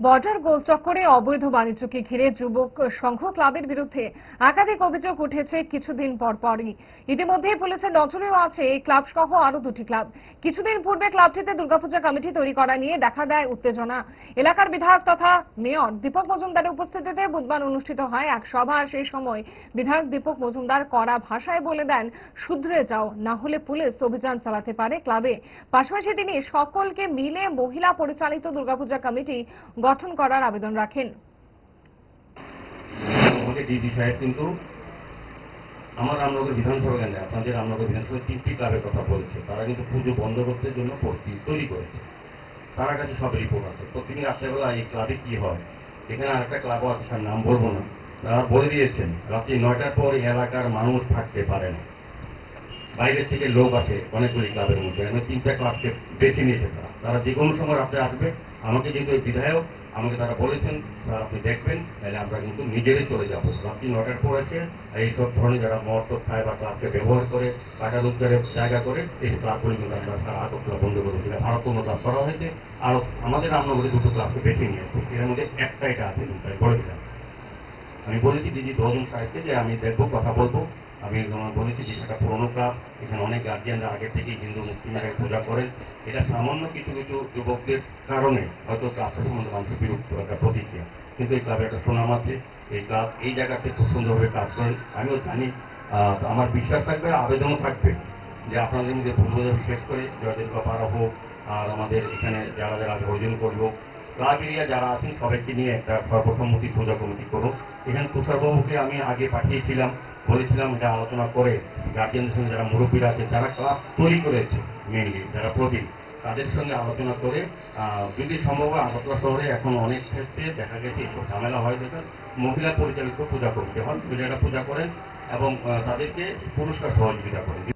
Border গোল চক্করে অবৈধ বাণিজ্যকে ঘিরে যুবক সংঘ ক্লাবের বিরুদ্ধে একাধিক অভিযোগ উঠেছে কিছুদিন পর পরই। ইতিমধ্যে পুলিশের নজরেও আছে এই ক্লাব সহ আরও দুটি ক্লাব। কিছুদিন পূর্বে ক্লাবটিতে দুর্গাপূজা কমিটি তৈরি করা নিয়ে দেখা দেয় উত্তেজনা। এলাকার বিধায়ক তথা মেয়র দীপক মজুমদারের উপস্থিতিতে বুধবার অনুষ্ঠিত হয় এক সভা। সেই সময় বিধায়ক দীপক মজুমদার কড়া ভাষায় বলে দেন শুধরে যাও, না হলে পুলিশ অভিযান চালাতে পারে ক্লাবে। পাশাপাশি তিনি সকলকে মিলে মহিলা পরিচালিত দুর্গাপূজা কমিটি গঠন করার আবেদন রাখেন। আমার রামনগর বিধানসভা কেন্দ্রে, আপনাদের রামনগর বিধানসভা তিনটি ক্লাবের কথা বলেছে। তারা কিন্তু পুজো বন্ধ করতে জন্য তৈরি করেছে। তার কাছে সব রিপোর্ট আছে। প্রতিদিন রাত্রেবেলা এই ক্লাবে কি হয়? এখানে আরেকটা ক্লাবও আছে, তার নাম বলব না। তারা বলে দিয়েছেন, রাত্রি নয়টার পর এলাকার মানুষ থাকতে পারে না। বাইরের থেকে লোক আসে অনেকগুলি ক্লাবের মধ্যে। তিনটা ক্লাবকে বেছে নিয়েছে তারা। তারা যে কোনো সময় রাত্রে আসবে। আমাকে যেহেতু বিধায়ক, আমাকে তারা বলেছেন, স্যার আপনি দেখবেন, তাহলে আমরা কিন্তু নিজেরাই চলে যাব। রাত্রি নটার পর আছে এইসব ধরনের যারা টদ খায় বা ক্লাবকে ব্যবহার করে, টাকা রোজগারের জায়গা করে, এই ক্লাবগুলি কিন্তু আমরা সারা আগরতলা বন্ধ করে দিলাম। আরও কোনো ক্লাব করা হয়েছে, আর আমাদের রামনগরে দুটো ক্লাবকে বেছে নিয়েছে এর মধ্যে একটা এটা আছে বলে আমি বলেছি দিদি দশজন সাহেবকে যে আমি দেখব, কথা বলব। আমি তোমার বলেছি যে সেটা পুরোনো ক্লাব এখানে অনেক গার্জিয়ানরা আগে থেকে হিন্দু মুসলিমরা পূজা করেন। এটা সামান্য কিছু কিছু যুবকদের কারণে হয়তো ক্লাবটা সম্বন্ধে মানুষের বিরক্ত একটা প্রতিক্রিয়া। কিন্তু এই ক্লাবের একটা সুনাম আছে। এই ক্লাব, এই জায়গাতে খুব সুন্দরভাবে কাজ করেন। আমিও জানি আমার বিশ্বাস থাকবে, আবেদনও থাকবে যে আপনাদের মধ্যে বোঝা বিশেষ করে জয়দেব পাড়া হোক আর আমাদের এখানে যারা যারা অর্জন করব ক্লাব এরিয়া যারা আছেন, সবাইকে নিয়ে একটা সর্বসম্মতি পূজা কমিটি করুক এখানে তুষারবাবুকে আমি আগে পাঠিয়েছিলাম। বলেছিলাম, এটা আলোচনা করে গার্জিয়ানদের সঙ্গে যারা মুরব্বীরা আছে, যারা ক্লাব তৈরি করেছে মেনলি যারা প্রবীণ, তাদের সঙ্গে আলোচনা করে যদি সম্ভব হয় আগরতলা শহরে এখন অনেক ক্ষেত্রে দেখা গেছে এসব ঝামেলা হয় যেটা, মহিলা পরিচালিত পূজা করতে হয়, মহিলারা পূজা করেন এবং তাদেরকে পুরস্কার সহযোগিতা করেন।